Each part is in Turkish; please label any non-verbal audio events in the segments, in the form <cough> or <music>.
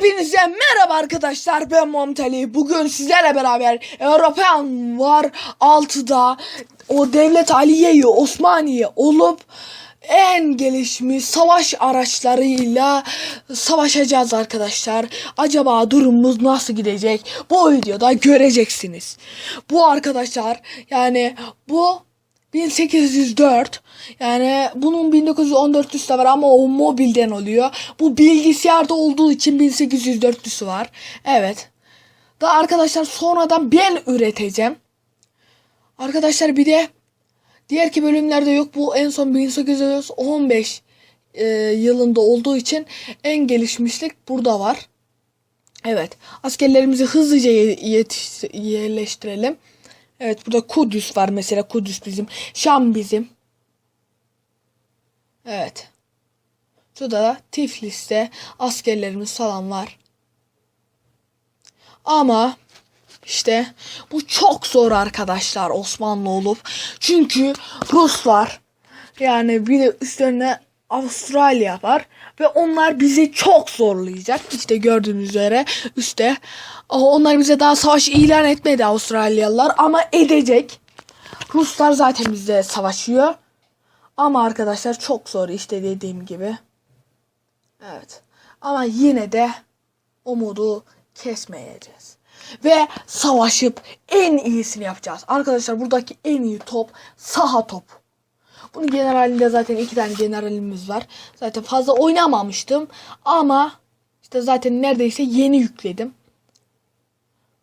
Hepinize merhaba arkadaşlar ben Momtali. Bugün sizlerle beraber European var 6'da o devlet Aliye'yi Osmaniye olup en gelişmiş savaş araçlarıyla savaşacağız arkadaşlar. Acaba durumumuz nasıl gidecek? Bu videoda göreceksiniz. Bu arkadaşlar yani bu 1804 yani bunun 1914'lüsü de var ama o mobilden oluyor. Bu bilgisayarda olduğu için 1804'lüsü var. Evet. Da arkadaşlar sonradan ben üreteceğim. Arkadaşlar bir de diğer ki bölümlerde yok. Bu en son 1815 e, yılında olduğu için en gelişmişlik burada var. Evet. Askerlerimizi hızlıca ye- yetiş- yerleştirelim. Evet burada Kudüs var mesela. Kudüs bizim. Şam bizim. Evet. Şurada da Tiflis'te askerlerimiz falan var. Ama işte bu çok zor arkadaşlar Osmanlı olup. Çünkü Rus var. Yani bir de üstlerine Avustralya var. Ve onlar bizi çok zorlayacak. İşte gördüğünüz üzere üstte. Onlar bize daha savaş ilan etmedi Avustralyalılar ama edecek. Ruslar zaten bizle savaşıyor. Ama arkadaşlar çok zor işte dediğim gibi. Evet. Ama yine de umudu kesmeyeceğiz. Ve savaşıp en iyisini yapacağız. Arkadaşlar buradaki en iyi top saha top. Bunun generalinde zaten iki tane generalimiz var. Zaten fazla oynamamıştım. Ama işte zaten neredeyse yeni yükledim.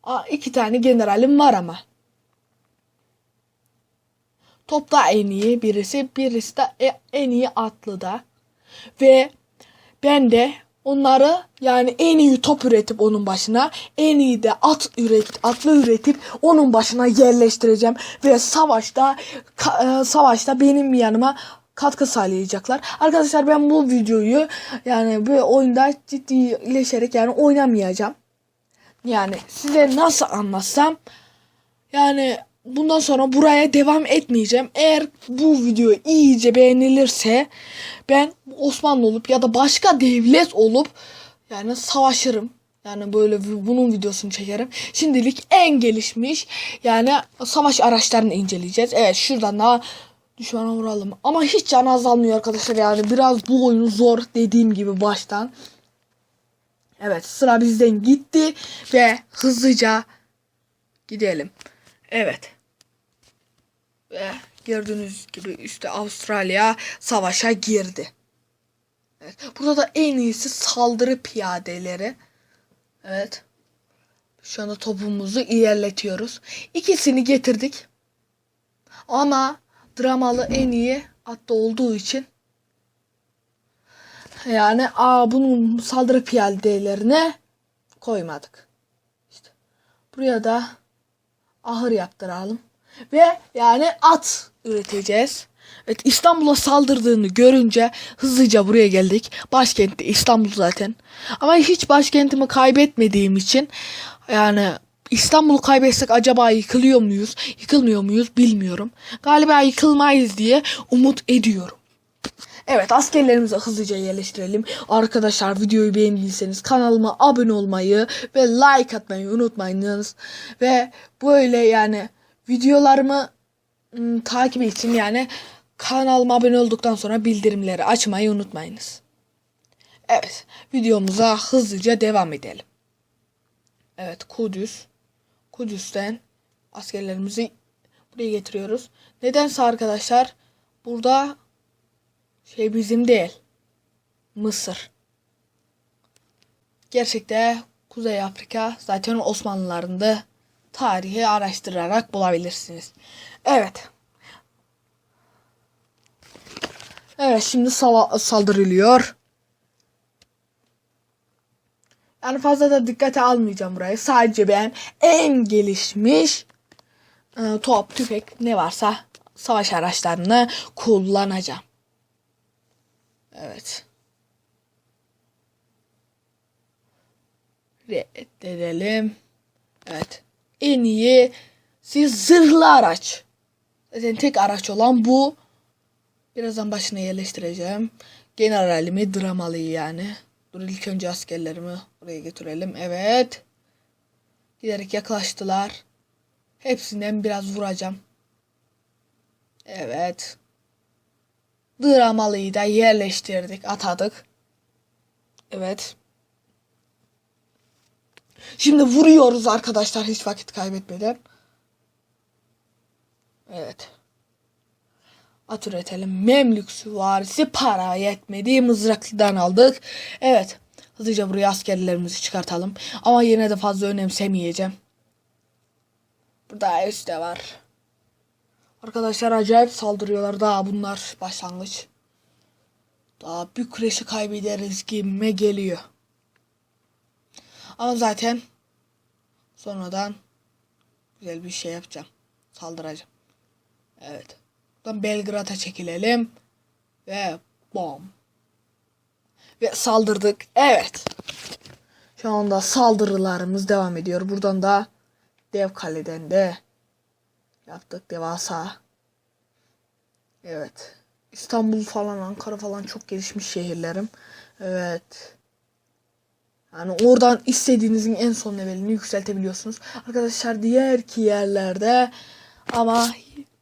Aa, iki tane generalim var ama. Topta en iyi birisi. Birisi de e- en iyi atlıda. Ve ben de onları yani en iyi top üretip onun başına en iyi de at üret atlı üretip onun başına yerleştireceğim ve savaşta e, savaşta benim yanıma katkı sağlayacaklar. Arkadaşlar ben bu videoyu yani bu oyunda ciddileşerek yani oynamayacağım. Yani size nasıl anlatsam yani bundan sonra buraya devam etmeyeceğim. Eğer bu video iyice beğenilirse ben Osmanlı olup ya da başka devlet olup yani savaşırım. Yani böyle bunun videosunu çekerim. Şimdilik en gelişmiş yani savaş araçlarını inceleyeceğiz. Evet şuradan da düşmana vuralım. Ama hiç can azalmıyor arkadaşlar yani biraz bu oyunu zor dediğim gibi baştan. Evet sıra bizden gitti ve hızlıca gidelim. Evet. Ve gördüğünüz gibi işte Avustralya savaşa girdi. Evet. Burada da en iyisi saldırı piyadeleri. Evet. Şu anda topumuzu ilerletiyoruz. İkisini getirdik. Ama dramalı en iyi atta olduğu için yani aa, bunun saldırı piyadelerine koymadık. İşte buraya da ahır yaptıralım. Ve yani at üreteceğiz. Evet İstanbul'a saldırdığını görünce hızlıca buraya geldik. Başkentte İstanbul zaten. Ama hiç başkentimi kaybetmediğim için yani İstanbul'u kaybetsek acaba yıkılıyor muyuz? Yıkılmıyor muyuz bilmiyorum. Galiba yıkılmayız diye umut ediyorum. Evet askerlerimizi hızlıca yerleştirelim. Arkadaşlar videoyu beğendiyseniz kanalıma abone olmayı ve like atmayı unutmayınız. Ve böyle yani videolarımı ım, takip için yani kanalıma abone olduktan sonra bildirimleri açmayı unutmayınız. Evet videomuza hızlıca devam edelim. Evet Kudüs. Kudüs'ten askerlerimizi buraya getiriyoruz. Nedense arkadaşlar burada şey bizim değil. Mısır. Gerçekte Kuzey Afrika zaten Osmanlıların da tarihi araştırarak bulabilirsiniz. Evet. Evet şimdi sava- saldırılıyor. Yani fazla da dikkate almayacağım burayı. Sadece ben en gelişmiş e, top, tüfek ne varsa savaş araçlarını kullanacağım. Evet. Reddedelim. Evet. En iyi siz zırhlı araç. Zaten tek araç olan bu. Birazdan başına yerleştireceğim. Generalimi dramalıyı yani. Dur ilk önce askerlerimi oraya götürelim. Evet. Giderek yaklaştılar. Hepsinden biraz vuracağım. Evet. Dramalıyı da yerleştirdik, atadık. Evet. Şimdi vuruyoruz arkadaşlar hiç vakit kaybetmeden. Evet. At üretelim. Memlük süvarisi para yetmedi. Mızraklıdan aldık. Evet. Hızlıca buraya askerlerimizi çıkartalım. Ama yine de fazla önemsemeyeceğim. Burada üstte var. Arkadaşlar acayip saldırıyorlar. Daha bunlar başlangıç. Daha Bükreş'i kaybederiz gibime geliyor. Ama zaten sonradan güzel bir şey yapacağım. Saldıracağım. Evet. Buradan Belgrad'a çekilelim. Ve bom. Ve saldırdık. Evet. Şu anda saldırılarımız devam ediyor. Buradan da Dev Kale'den de yaptık devasa. Evet. İstanbul falan, Ankara falan çok gelişmiş şehirlerim. Evet. Yani oradan istediğinizin en son levelini yükseltebiliyorsunuz. Arkadaşlar diğer ki yerlerde ama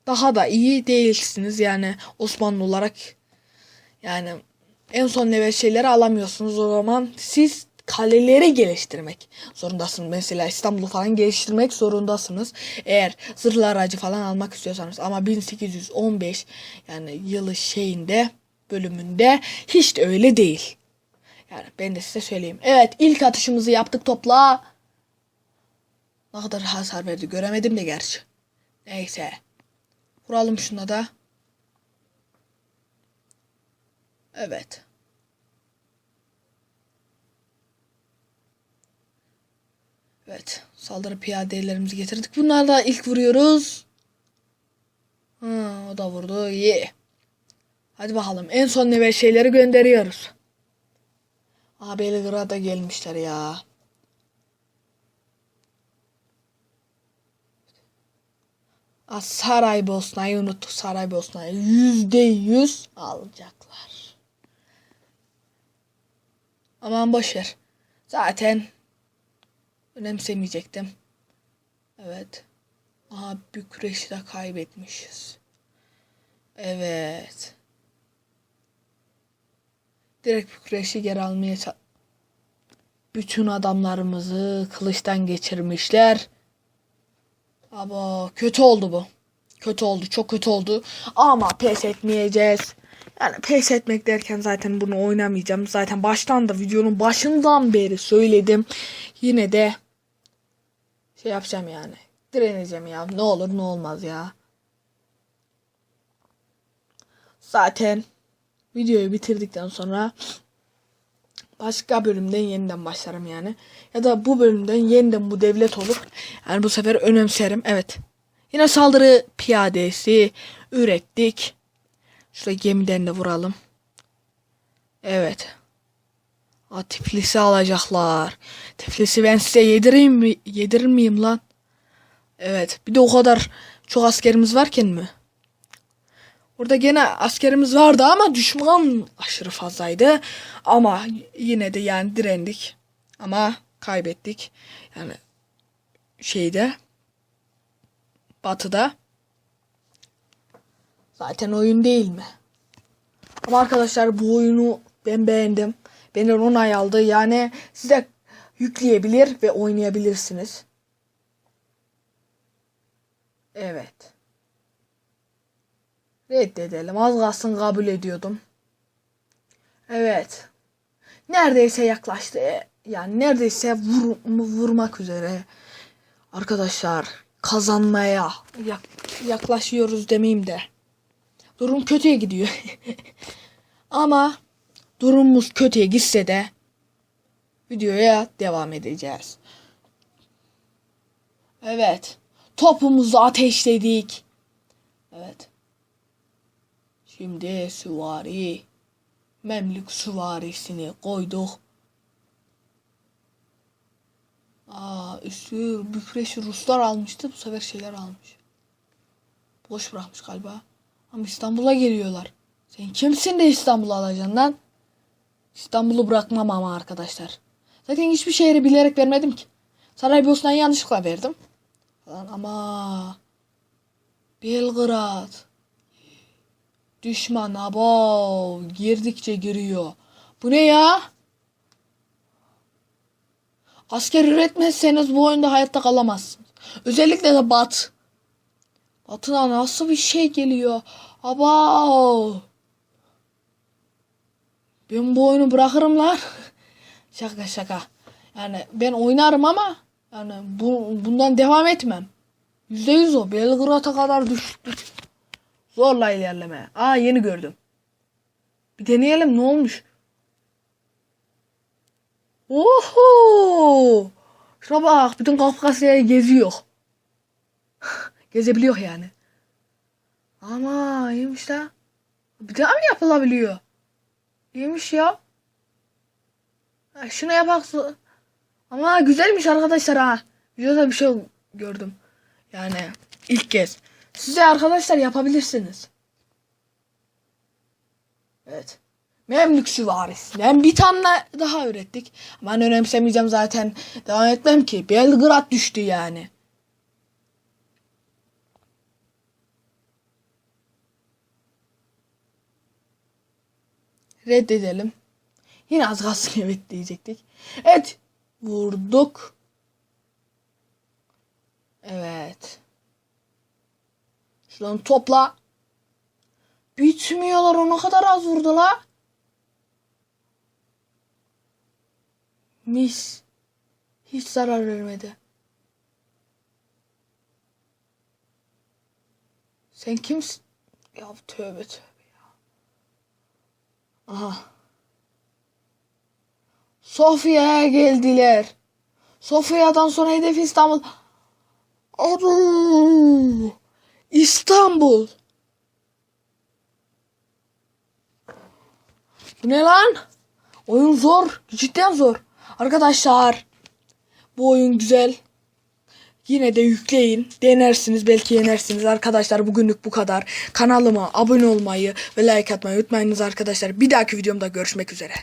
daha da iyi değilsiniz. Yani Osmanlı olarak yani en son level şeyleri alamıyorsunuz. O zaman siz kaleleri geliştirmek zorundasınız. Mesela İstanbul'u falan geliştirmek zorundasınız. Eğer zırhlı aracı falan almak istiyorsanız. Ama 1815 yani yılı şeyinde bölümünde hiç de öyle değil. Yani ben de size söyleyeyim. Evet ilk atışımızı yaptık topla. Ne kadar hasar verdi göremedim de gerçi. Neyse. Vuralım şuna da. Evet. Evet. Saldırı piyadelerimizi getirdik. Bunlar da ilk vuruyoruz. Ha, o da vurdu. İyi. Hadi bakalım. En son level şeyleri gönderiyoruz. Aa Belgrad'a gelmişler ya. Aa, Saraybosna'yı unuttuk. Saraybosna'yı yüzde yüz alacaklar. Aman boşver. Zaten önemsemeyecektim. Evet. Aha Bükreş'i de kaybetmişiz. Evet. Direkt Bükreş'i geri almaya Bütün adamlarımızı kılıçtan geçirmişler. Ama kötü oldu bu. Kötü oldu. Çok kötü oldu. Ama pes etmeyeceğiz. Yani pes etmek derken zaten bunu oynamayacağım. Zaten baştan da videonun başından beri söyledim. Yine de şey yapacağım yani. Direneceğim ya. Ne olur ne olmaz ya. Zaten videoyu bitirdikten sonra başka bölümden yeniden başlarım yani. Ya da bu bölümden yeniden bu devlet olur. Yani bu sefer önemserim. Evet. Yine saldırı piyadesi ürettik. Şuraya gemiden de vuralım. Evet. Aa, Tiflis'i alacaklar. Tiflis'i ben size yedireyim mi? Yedirir miyim lan? Evet. Bir de o kadar çok askerimiz varken mi? Orada gene askerimiz vardı ama düşman aşırı fazlaydı. Ama yine de yani direndik. Ama kaybettik. Yani şeyde batıda zaten oyun değil mi? Ama arkadaşlar bu oyunu ben beğendim. Beni onay aldı. Yani size yükleyebilir ve oynayabilirsiniz. Evet. Reddedelim. Az kalsın kabul ediyordum. Evet. Neredeyse yaklaştı. Yani neredeyse vur, vurmak üzere. Arkadaşlar kazanmaya yak- yaklaşıyoruz demeyeyim de. Durum kötüye gidiyor. <laughs> Ama durumumuz kötüye gitse de videoya devam edeceğiz. Evet. Topumuzu ateşledik. Evet. Şimdi süvari. Memlük süvarisini koyduk. Aa, üstü Bükreş'i Ruslar almıştı. Bu sefer şeyler almış. Boş bırakmış galiba. Ama İstanbul'a geliyorlar. Sen kimsin de İstanbul'u alacaksın lan? İstanbul'u bırakmam ama arkadaşlar. Zaten hiçbir şehri bilerek vermedim ki. Saraybosna'yı yanlışlıkla verdim. Falan ama Belgrad düşman abo girdikçe giriyor. Bu ne ya? Asker üretmezseniz bu oyunda hayatta kalamazsınız. Özellikle de Bat. Batı'na nasıl bir şey geliyor? Aba. Ben bu oyunu bırakırım lan. <laughs> şaka şaka. Yani ben oynarım ama yani bu, bundan devam etmem. Yüzde yüz o. Belgrad'a kadar düştük. Zorla ilerleme. Aa yeni gördüm. Bir deneyelim ne olmuş. Oho! Şuna bak bütün Kafkasya'yı geziyor. <laughs> Gezebiliyor yani. Ama iyiymiş la. Bir daha mı yapılabiliyor? İyiymiş ya. Ha, şunu yapak. Ama güzelmiş arkadaşlar ha. Videoda bir şey gördüm. Yani ilk kez. Size arkadaşlar yapabilirsiniz. Evet. Memlük süvarisinden bir tane daha ürettik. Ben önemsemeyeceğim zaten. Devam etmem ki. Belgrad düştü yani. Reddedelim. Yine az kalsın <laughs> evet diyecektik. Evet. Vurduk. Evet. Şuradan topla. Bitmiyorlar o ne kadar az vurdu la. Mis. Hiç zarar vermedi. Sen kimsin? Ya tövbe tövbe ya. Aha. Sofya'ya geldiler. Sofya'dan sonra hedef İstanbul. Abu. İstanbul. Bu ne lan? Oyun zor. Cidden zor. Arkadaşlar. Bu oyun güzel. Yine de yükleyin. Denersiniz. Belki yenersiniz. Arkadaşlar bugünlük bu kadar. Kanalıma abone olmayı ve like atmayı unutmayınız arkadaşlar. Bir dahaki videomda görüşmek üzere.